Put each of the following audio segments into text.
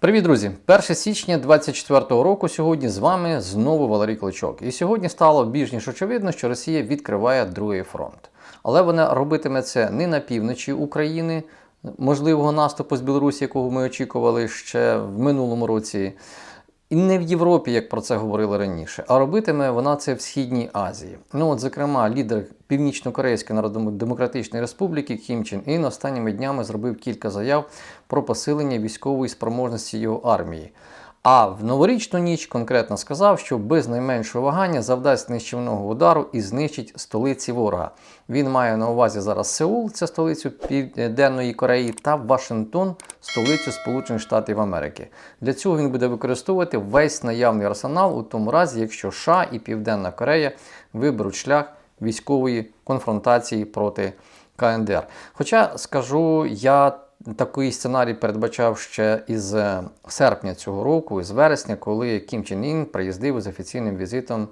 Привіт, друзі! 1 січня 2024 року сьогодні з вами знову Валерій Клочок. І сьогодні стало більш ніж очевидно, що Росія відкриває другий фронт. Але вона робитиме це не на півночі України, можливого наступу з Білорусі, якого ми очікували ще в минулому році. І не в Європі, як про це говорили раніше, а робитиме вона це в Східній Азії. Ну от, зокрема, лідер Північно-Корейської Народно-Демократичної Республіки Кім Чен Ін останніми днями зробив кілька заяв про посилення військової спроможності його армії. А в новорічну ніч конкретно сказав, що без найменшого вагання завдасть нищівного удару і знищить столиці ворога. Він має на увазі зараз Сеул, це столицю Південної Кореї, та Вашингтон, столицю Сполучених Штатів Америки. Для цього він буде використовувати весь наявний арсенал у тому разі, якщо США і Південна Корея виберуть шлях військової конфронтації проти КНДР. Хоча скажу, я такий сценарій передбачав ще із е, серпня цього року, із вересня, коли Кім Чен Ін приїздив з офіційним візитом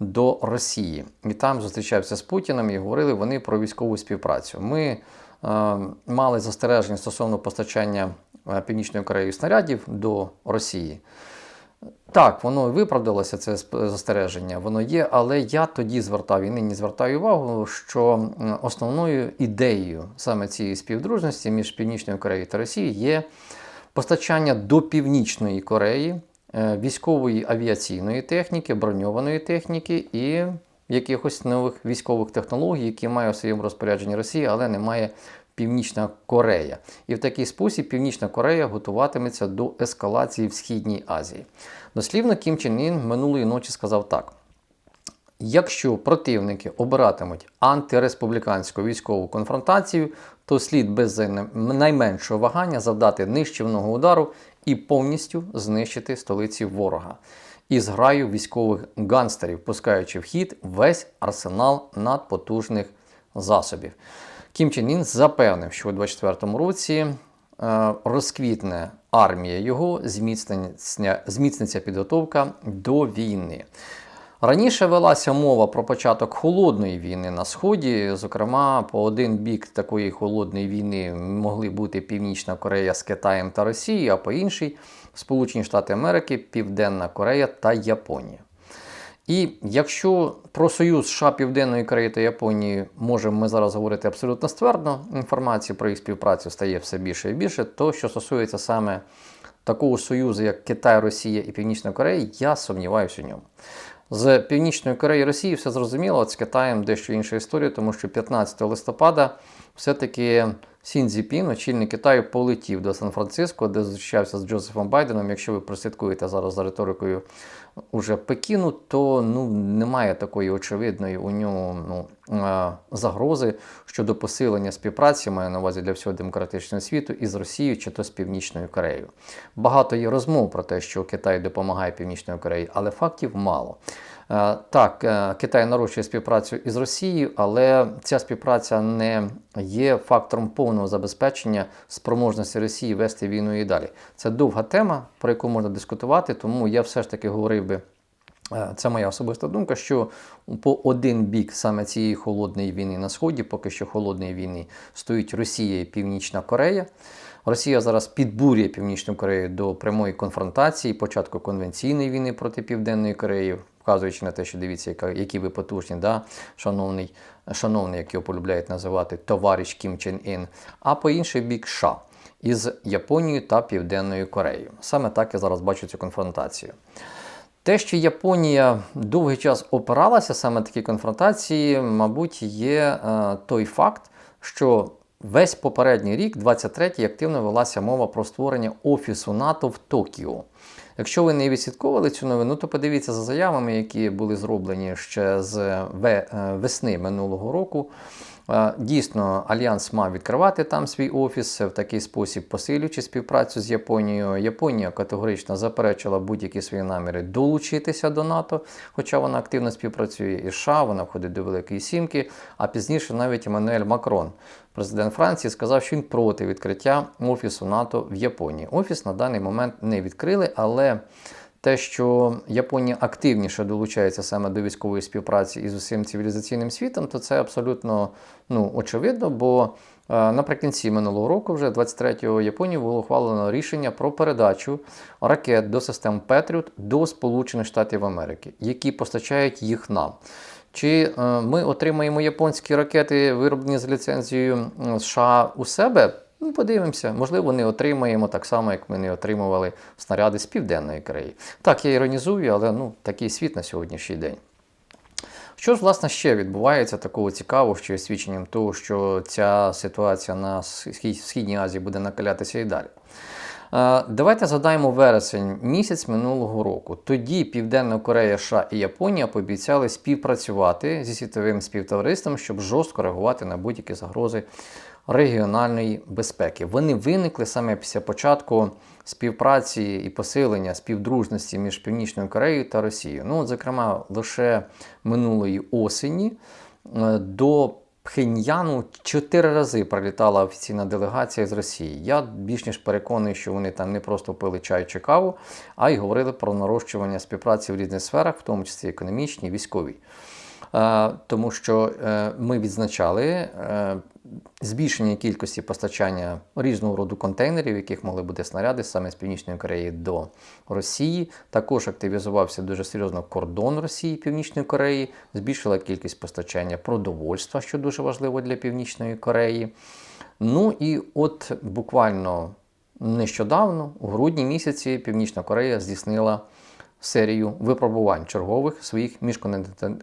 до Росії. І там зустрічався з Путіним і говорили вони про військову співпрацю. Ми е, мали застереження стосовно постачання е, Північної Кореї снарядів до Росії. Так, воно виправдалося, це застереження, воно є, але я тоді звертав і нині звертаю увагу, що основною ідеєю саме цієї співдружності між Північною Кореєю та Росією є постачання до Північної Кореї е, військової авіаційної техніки, броньованої техніки і якихось нових військових технологій, які має у своєму розпорядженні Росія, але не має Північна Корея. І в такий спосіб Північна Корея готуватиметься до ескалації в Східній Азії. Дослівно Кім Чен Ін минулої ночі сказав так. Якщо противники обиратимуть антиреспубліканську військову конфронтацію, то слід без найменшого вагання завдати нищівного удару і повністю знищити столиці ворога із граю військових ганстерів, пускаючи в хід весь арсенал надпотужних засобів. Кім Чен Ін запевнив, що у 2024 році е, розквітне армія його, зміцниться підготовка до війни. Раніше велася мова про початок холодної війни на Сході. Зокрема, по один бік такої холодної війни могли бути Північна Корея з Китаєм та Росією, а по іншій Сполучені Штати Америки, Південна Корея та Японія. І якщо про Союз США, Південної Кореї та Японії можемо ми зараз говорити абсолютно ствердно, інформації про їх співпрацю стає все більше і більше, то що стосується саме такого союзу, як Китай, Росія і Північна Корея, я сумніваюся у ньому. З Північної Кореї і Росії все зрозуміло, от з Китаєм дещо інша історія, тому що 15 листопада все-таки Цзіпін, очільник Китаю, полетів до Сан-Франциско, де зустрічався з Джозефом Байденом. Якщо ви прослідкуєте зараз за риторикою уже Пекіну, то ну, немає такої очевидної у нього ну, загрози щодо посилення співпраці, маю на увазі для всього демократичного світу із Росією чи то з Північною Кореєю. Багато є розмов про те, що Китай допомагає Північної Кореї, але фактів мало. Е, так, е, Китай нарощує співпрацю із Росією, але ця співпраця не є фактором повного забезпечення спроможності Росії вести війну і далі. Це довга тема, про яку можна дискутувати, тому я все ж таки говорив би. Е, це моя особиста думка, що по один бік саме цієї холодної війни на сході, поки що холодної війни, стоїть Росія і Північна Корея. Росія зараз підбурює Північну Корею до прямої конфронтації, початку конвенційної війни проти Південної Кореї вказуючи на те, що дивіться, які ви потужні, да? шановний, шановний, як його полюбляють називати, товариш Кім Чен Ін, а по інший бік США із Японією та Південною Кореєю. Саме так я зараз бачу цю конфронтацію. Те, що Японія довгий час опиралася саме такі конфронтації, мабуть, є е, той факт, що весь попередній рік, 23-й, активно велася мова про створення Офісу НАТО в Токіо. Якщо ви не відслідковували цю новину, то подивіться за заявами, які були зроблені ще з е, весни минулого року. Е, дійсно, Альянс мав відкривати там свій офіс в такий спосіб, посилюючи співпрацю з Японією. Японія категорично заперечила будь-які свої наміри долучитися до НАТО, хоча вона активно співпрацює із США, вона входить до Великої Сімки. А пізніше навіть Еммануель Макрон, президент Франції, сказав, що він проти відкриття офісу НАТО в Японії. Офіс на даний момент не відкрили, але те, що Японія активніше долучається саме до військової співпраці із усім цивілізаційним світом, то це абсолютно ну, очевидно, бо Е, Наприкінці минулого року, вже 23-го Японії, було ухвалено рішення про передачу ракет до систем Петріот до Сполучених Штатів Америки, які постачають їх нам. Чи е, ми отримаємо японські ракети, вироблені з ліцензією США у себе? Ну, подивимося, можливо, не отримаємо так само, як ми не отримували снаряди з Південної Кореї. Так, я іронізую, але ну, такий світ на сьогоднішній день. Що ж, власне, ще відбувається такого цікавого, що є свідченням того, що ця ситуація на Східній Азії буде накалятися і далі. Е, Давайте згадаємо вересень місяць минулого року. Тоді Південна Корея, США і Японія пообіцяли співпрацювати зі світовим співтовариством, щоб жорстко реагувати на будь-які загрози регіональної безпеки. Вони виникли саме після початку співпраці і посилення співдружності між Північною Кореєю та Росією. Ну, от, зокрема, лише минулої осені е, до Пхеньяну чотири рази прилітала офіційна делегація з Росії. Я більш ніж переконаний, що вони там не просто пили чай чи каву, а й говорили про нарощування співпраці в різних сферах, в тому числі економічній, військовій. Е, Тому що е, ми відзначали збільшення кількості постачання різного роду контейнерів, яких могли бути снаряди саме з Північної Кореї до Росії. Також активізувався дуже серйозно кордон Росії і Північної Кореї, збільшила кількість постачання продовольства, що дуже важливо для Північної Кореї. Ну і от буквально нещодавно, у грудні місяці, Північна Корея здійснила серію випробувань чергових своїх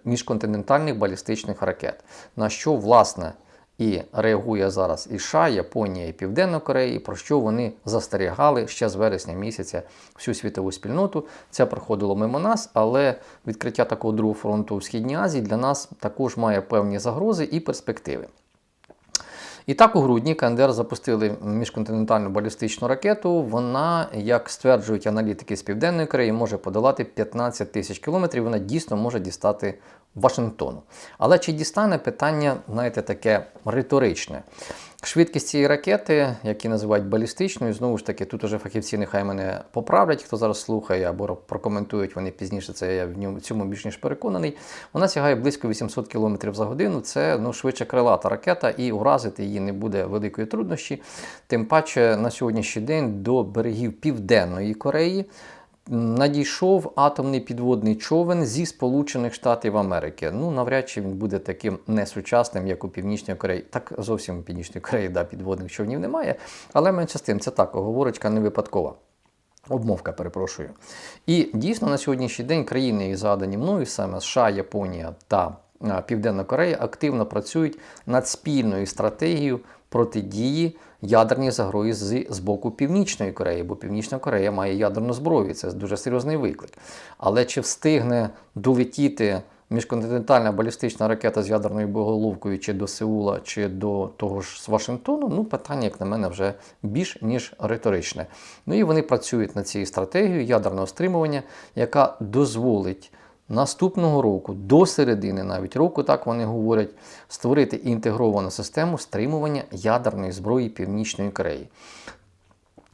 міжконтинентальних балістичних ракет, на що власне і реагує зараз і США, Японія і Південна Корея, і про що вони застерігали ще з вересня місяця всю світову спільноту. Це проходило мимо нас, але відкриття такого другого фронту у Східній Азії для нас також має певні загрози і перспективи. І так у грудні КНДР запустили міжконтинентальну балістичну ракету. Вона, як стверджують аналітики з Південної Кореї, може подолати 15 тисяч кілометрів. Вона дійсно може дістати Вашингтону. Але чи дістане питання, знаєте, таке риторичне? Швидкість цієї ракети, які називають балістичною, знову ж таки, тут уже фахівці нехай мене поправлять, хто зараз слухає або прокоментують вони пізніше. Це я в цьому більш ніж переконаний. Вона сягає близько 800 км за годину. Це ну, швидше крилата ракета, і уразити її не буде великої труднощі. Тим паче на сьогоднішній день до берегів Південної Кореї надійшов атомний підводний човен зі Сполучених Штатів Америки. Ну, навряд чи він буде таким несучасним, як у Північній Кореї. Так зовсім у Північній Кореї да, підводних човнів немає, але менше з тим, це так, оговорочка не випадкова. Обмовка, перепрошую. І дійсно на сьогоднішній день країни, які згадані мною, саме США, Японія та Південна Корея, активно працюють над спільною стратегією протидії ядерній загрозі з, боку Північної Кореї, бо Північна Корея має ядерну зброю. Це дуже серйозний виклик. Але чи встигне долетіти міжконтинентальна балістична ракета з ядерною боголовкою чи до Сеула, чи до того ж з Вашингтону, ну питання, як на мене, вже більш ніж риторичне. Ну і вони працюють над цією стратегією ядерного стримування, яка дозволить наступного року, до середини навіть року, так вони говорять, створити інтегровану систему стримування ядерної зброї Північної Кореї.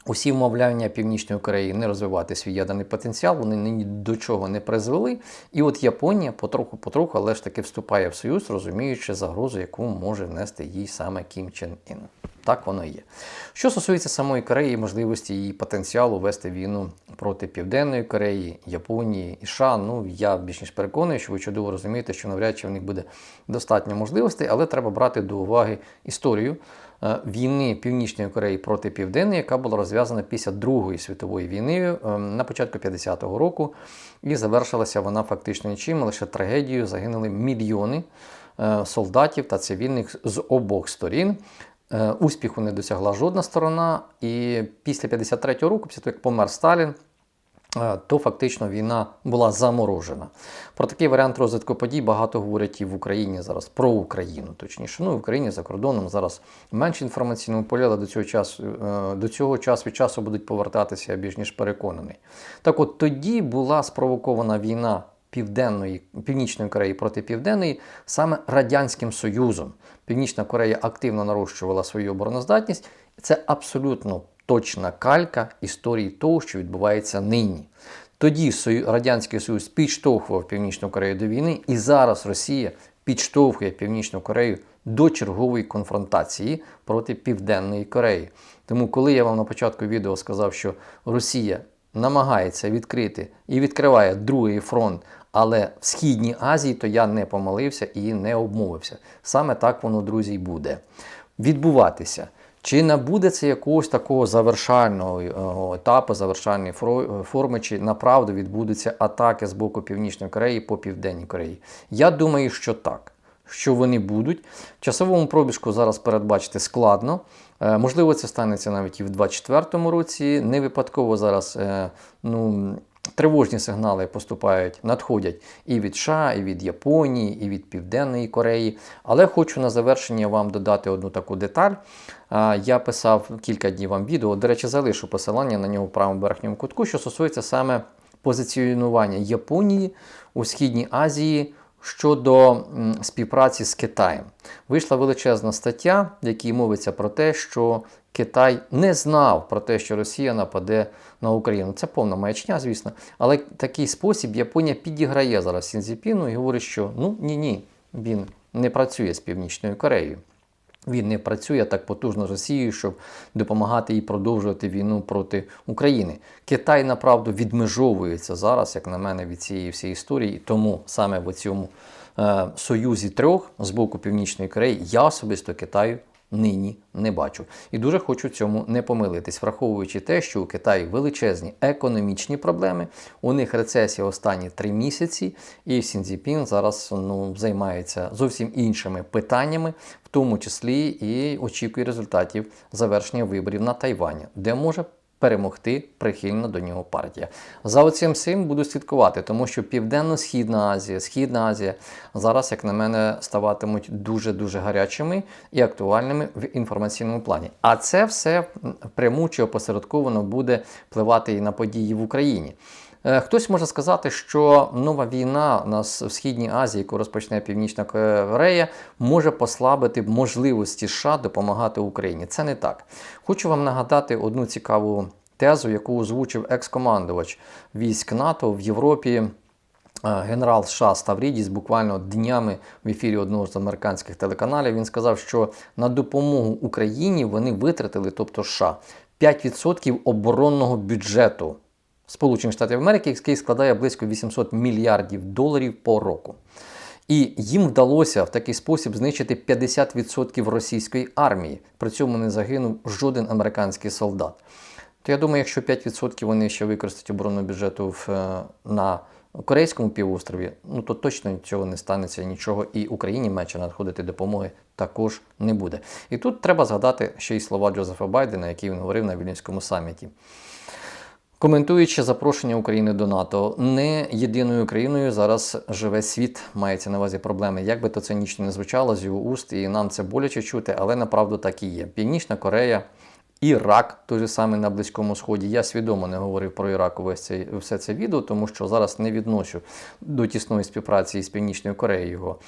Усі вмовляння Північної Кореї не розвивати свій ядерний потенціал, вони ні до чого не призвели. І от Японія потроху-потроху, але ж таки вступає в союз, розуміючи загрозу, яку може нести їй саме Кім Чен Ін. Так воно і є. Що стосується самої Кореї, можливості її потенціалу вести війну проти Південної Кореї, Японії і США, ну я більш ніж переконаний, що ви чудово розумієте, що навряд чи в них буде достатньо можливостей, але треба брати до уваги історію е, війни Північної Кореї проти Південної, яка була розв'язана після Другої світової війни е, на початку 50-го року, і завершилася вона фактично нічим, лише трагедією загинули мільйони е, солдатів та цивільних з обох сторін. Е, Успіху не досягла жодна сторона, і після 53-го року, після того, як помер Сталін, е, то фактично війна була заморожена. Про такий варіант розвитку подій багато говорять і в Україні зараз про Україну, точніше. Ну, в Україні за кордоном зараз менше інформаційного поля, але до цього часу е, до цього час від часу будуть повертатися, я більш ніж переконаний. Так от тоді була спровокована війна Південної, Північної Кореї проти Південної саме Радянським Союзом. Північна Корея активно нарощувала свою обороноздатність. Це абсолютно точна калька історії того, що відбувається нині. Тоді Радянський Союз підштовхував Північну Корею до війни, і зараз Росія підштовхує Північну Корею до чергової конфронтації проти Південної Кореї. Тому, коли я вам на початку відео сказав, що Росія намагається відкрити і відкриває другий фронт, але в Східній Азії, то я не помилився і не обмовився. Саме так воно, друзі, й буде відбуватися. Чи набуде це якогось такого завершального е, етапу, завершальної форми, чи направду відбудуться атаки з боку Північної Кореї по Південній Кореї? Я думаю, що так. Що вони будуть. В часовому пробіжку зараз передбачити складно. Е, Можливо, це станеться навіть і в 2024 році. Не випадково зараз е, ну, тривожні сигнали поступають, надходять і від США, і від Японії, і від Південної Кореї. Але хочу на завершення вам додати одну таку деталь. Я писав кілька днів вам відео. До речі, залишу посилання на нього в правому верхньому кутку, що стосується саме позиціонування Японії у Східній Азії щодо співпраці з Китаєм. Вийшла величезна стаття, в якій мовиться про те, що Китай не знав про те, що Росія нападе на Україну. Це повна маячня, звісно. Але такий спосіб Японія підіграє зараз Сінзіпіну і говорить, що ну ні, ні, він не працює з Північною Кореєю. Він не працює так потужно з Росією, щоб допомагати їй продовжувати війну проти України. Китай направду відмежовується зараз, як на мене, від цієї всієї історії. І тому саме в цьому е, союзі трьох з боку Північної Кореї я особисто Китаю нині не бачу. І дуже хочу цьому не помилитись, враховуючи те, що у Китаї величезні економічні проблеми, у них рецесія останні три місяці, і Сінзіпін зараз ну, займається зовсім іншими питаннями, в тому числі і очікує результатів завершення виборів на Тайвані, де може перемогти прихильна до нього партія. За оцим всім буду слідкувати, тому що Південно-Східна Азія, Східна Азія зараз, як на мене, ставатимуть дуже-дуже гарячими і актуальними в інформаційному плані. А це все пряму чи опосередковано буде впливати і на події в Україні. Е, Хтось може сказати, що нова війна в Східній Азії, яку розпочне Північна Корея, може послабити можливості США допомагати Україні. Це не так. Хочу вам нагадати одну цікаву тезу, яку озвучив екс-командувач військ НАТО в Європі. е, Генерал США Ставрідіс буквально днями в ефірі одного з американських телеканалів він сказав, що на допомогу Україні вони витратили, тобто США, 5% оборонного бюджету Сполучених Штатів Америки, який складає близько 800 мільярдів доларів по року. І їм вдалося в такий спосіб знищити 50% російської армії. При цьому не загинув жоден американський солдат. То я думаю, якщо 5% вони ще використають оборонного бюджету е, на Корейському півострові, ну то точно цього не станеться нічого, і Україні менше надходити допомоги також не буде. І тут треба згадати ще й слова Джозефа Байдена, які він говорив на Вільнюському саміті. Коментуючи запрошення України до НАТО, не єдиною країною зараз живе світ, мається на увазі проблеми. Як би то цинічно не звучало з його уст, і нам це боляче чути, але направду так і є. Північна Корея, Ірак, той же самий на Близькому Сході. Я свідомо не говорив про Ірак увесь цей, все це відео, тому що зараз не відношу до тісної співпраці з Північною Кореєю його.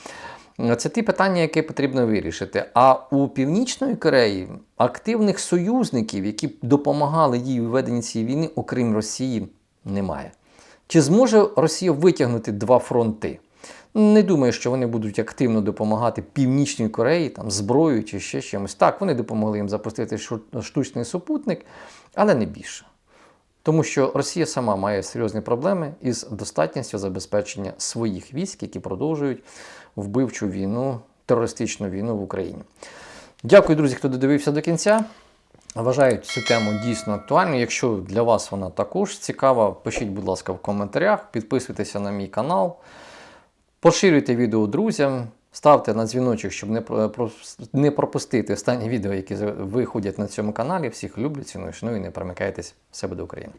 Це ті питання, які потрібно вирішити. А у Північної Кореї активних союзників, які б допомагали їй у веденні цієї війни, окрім Росії, немає. Чи зможе Росія витягнути два фронти? Не думаю, що вони будуть активно допомагати Північній Кореї там, зброєю чи ще чимось. Так, вони допомогли їм запустити штучний супутник, але не більше. Тому що Росія сама має серйозні проблеми із достатністю забезпечення своїх військ, які продовжують вбивчу війну, терористичну війну в Україні. Дякую, друзі, хто додивився до кінця. Вважаю цю тему дійсно актуальною. Якщо для вас вона також цікава, пишіть, будь ласка, в коментарях, підписуйтеся на мій канал, поширюйте відео друзям, ставте на дзвіночок, щоб не, про- про- пропустити останні відео, які виходять на цьому каналі. Всіх люблю, ціную, шаную і не перемикайтесь. Все буде Україна!